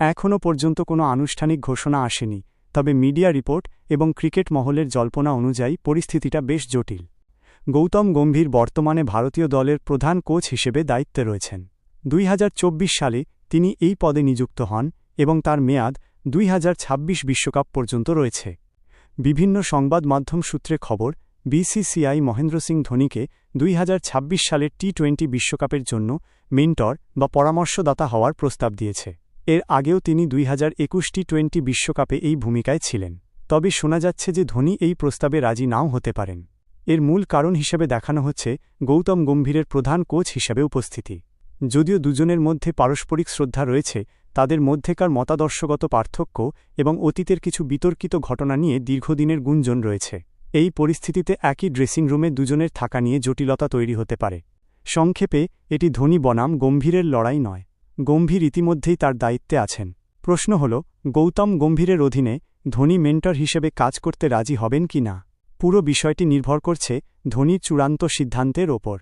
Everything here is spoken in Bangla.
এখনও পর্যন্ত কোনো আনুষ্ঠানিক ঘোষণা আসেনি, তবে মিডিয়া রিপোর্ট এবং ক্রিকেট মহলের জল্পনা অনুযায়ী পরিস্থিতিটা বেশ জটিল। গৌতম গম্ভীর বর্তমানে ভারতীয় দলের প্রধান কোচ হিসেবে দায়িত্বে রয়েছেন। দুই হাজার চব্বিশ সালে তিনি এই পদে নিযুক্ত হন এবং তার মেয়াদ দুই বিশ্বকাপ পর্যন্ত রয়েছে। বিভিন্ন সংবাদ মাধ্যম সূত্রে খবর, বিসিসিআই মহেন্দ্র সিং ধোনিকে দুই হাজার ছাব্বিশ সালের টি টোয়েন্টি বিশ্বকাপের জন্য মেন্টর বা পরামর্শদাতা হওয়ার প্রস্তাব দিয়েছে। এর আগেও তিনি দুই হাজার একুশটি টোয়েন্টি বিশ্বকাপে এই ভূমিকায় ছিলেন। তবে শোনা যাচ্ছে যে ধোনি এই প্রস্তাবে রাজি নাও হতে পারেন। এর মূল কারণ হিসেবে দেখানো হচ্ছে গৌতম গম্ভীরের প্রধান কোচ হিসেবে উপস্থিতি। যদিও দুজনের মধ্যে পারস্পরিক শ্রদ্ধা রয়েছে, তাদের মধ্যেকার মতাদর্শগত পার্থক্য এবং অতীতের কিছু বিতর্কিত ঘটনা নিয়ে দীর্ঘদিনের গুঞ্জন রয়েছে। এই পরিস্থিতিতে একই ড্রেসিং রুমে দুজনের থাকা নিয়ে জটিলতা তৈরি হতে পারে। সংক্ষেপে, এটি ধনী বনাম গম্ভীরের লড়াই নয়। গম্ভীর ইতিমধ্যেই তার দায়িত্বে আছেন। প্রশ্ন হল, গৌতম গম্ভীরের অধীনে ধনী মেন্টর হিসেবে কাজ করতে রাজি হবেন কি না? পুরো বিষয়টি নির্ভর করছে ধোনির চূড়ান্ত সিদ্ধান্তের ওপর।